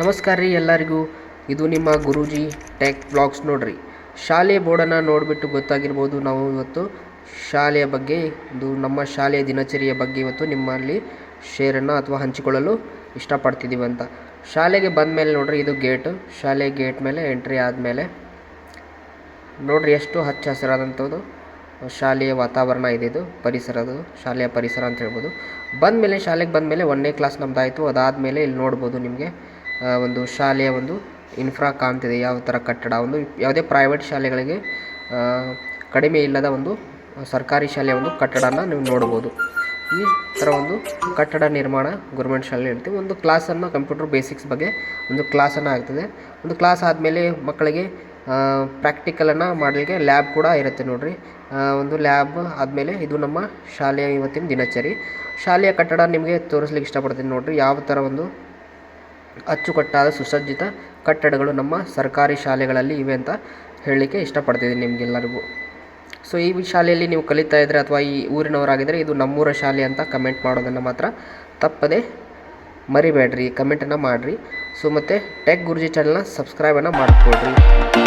ನಮಸ್ಕಾರ ರೀ ಎಲ್ಲರಿಗೂ. ಇದು ನಿಮ್ಮ ಗುರೂಜಿ ಟೆಕ್ ಬ್ಲಾಗ್ಸ್ ನೋಡ್ರಿ. ಶಾಲೆ ಬೋರ್ಡನ್ನು ನೋಡಿಬಿಟ್ಟು ಗೊತ್ತಾಗಿರ್ಬೋದು ನಾವು ಇವತ್ತು. ಶಾಲೆಯ ಬಗ್ಗೆ, ಇದು ನಮ್ಮ ಶಾಲೆಯ ದಿನಚರಿಯ ಬಗ್ಗೆ ಇವತ್ತು ನಿಮ್ಮಲ್ಲಿ ಶೇರನ್ನು ಅಥವಾ ಹಂಚಿಕೊಳ್ಳಲು ಇಷ್ಟಪಡ್ತಿದ್ದೀವಿ ಅಂತ. ಶಾಲೆಗೆ ಬಂದ ಮೇಲೆ ನೋಡ್ರಿ, ಇದು ಗೇಟ್ ಶಾಲೆ ಗೇಟ್ ಮೇಲೆ ಎಂಟ್ರಿ ಆದಮೇಲೆ ನೋಡ್ರಿ ಎಷ್ಟು ಹಚ್ಚ ಹಸಿರಾದಂಥದ್ದು ಶಾಲೆಯ ವಾತಾವರಣ ಇದೆ ಇದು ಪರಿಸರದು ಶಾಲೆಯ ಪರಿಸರ ಅಂತ ಹೇಳ್ಬೋದು. ಬಂದಮೇಲೆ, ಶಾಲೆಗೆ ಬಂದಮೇಲೆ ಒಂದನೇ ಕ್ಲಾಸ್ ನಮ್ಮದಾಯಿತು ಅದಾದಮೇಲೆ ಇಲ್ಲಿ ನೋಡ್ಬೋದು ನಿಮಗೆ. ಒಂದು ಶಾಲೆಯ ಒಂದು ಇನ್ಫ್ರಾ ಕಾಣ್ತಿದೆ. ಯಾವ ಥರ ಕಟ್ಟಡ, ಒಂದು ಯಾವುದೇ ಪ್ರೈವೇಟ್ ಶಾಲೆಗಳಿಗೆ ಕಡಿಮೆ ಇಲ್ಲದ ಒಂದು ಸರ್ಕಾರಿ ಶಾಲೆಯ ಒಂದು ಕಟ್ಟಡನ ನೀವು ನೋಡ್ಬೋದು ಈ ಥರ ಒಂದು ಕಟ್ಟಡ ನಿರ್ಮಾಣ ಗೌರ್ಮೆಂಟ್ ಶಾಲೆ ಹೇಳ್ತೀವಿ ಒಂದು ಕ್ಲಾಸನ್ನು ಕಂಪ್ಯೂಟರ್ ಬೇಸಿಕ್ಸ್ ಬಗ್ಗೆ ಒಂದು ಕ್ಲಾಸನ್ನು ಆಗ್ತದೆ. ಒಂದು ಕ್ಲಾಸ್ ಆದಮೇಲೆ ಮಕ್ಕಳಿಗೆ ಪ್ರಾಕ್ಟಿಕಲನ್ನು ಮಾಡಲಿಕ್ಕೆ ಲ್ಯಾಬ್ ಕೂಡ ಇರುತ್ತೆ ನೋಡ್ರಿ. ಒಂದು ಲ್ಯಾಬ್ ಆದಮೇಲೆ ಇದು ನಮ್ಮ ಶಾಲೆಯ ಇವತ್ತಿನ ದಿನಚರಿ. ಶಾಲೆಯ ಕಟ್ಟಡ ನಿಮಗೆ ತೋರಿಸ್ಲಿಕ್ಕೆ ಇಷ್ಟಪಡ್ತೀನಿ ನೋಡ್ರಿ. ಯಾವ ಥರ ಒಂದು ಅಚ್ಚುಕಟ್ಟಾದ ಸುಸಜ್ಜಿತ ಕಟ್ಟಡಗಳು ನಮ್ಮ ಸರ್ಕಾರಿ ಶಾಲೆಗಳಲ್ಲಿ ಇವೆ ಅಂತ ಹೇಳಲಿಕ್ಕೆ ಇಷ್ಟಪಡ್ತಿದ್ದೀನಿ ನಿಮಗೆಲ್ಲರಿಗೂ. ಸೊ ಈ ಶಾಲೆಯಲ್ಲಿ ನೀವು ಕಲಿತಾ ಇದ್ದರೆ ಅಥವಾ ಈ ಊರಿನವರಾಗಿದ್ದರೆ ಇದು ನಮ್ಮೂರ ಶಾಲೆ ಅಂತ ಕಮೆಂಟ್ ಮಾಡೋದನ್ನು ಮಾತ್ರ ತಪ್ಪದೆ ಮರಿಬೇಡ್ರಿ ಕಮೆಂಟನ್ನು ಮಾಡಿರಿ. ಸೊ ಮತ್ತು ಟೆಕ್ ಗುರುಜಿ ಚಾನಲ್ನ ಸಬ್ಸ್ಕ್ರೈಬನ್ನು ಮಾಡಿಕೊಡ್ರಿ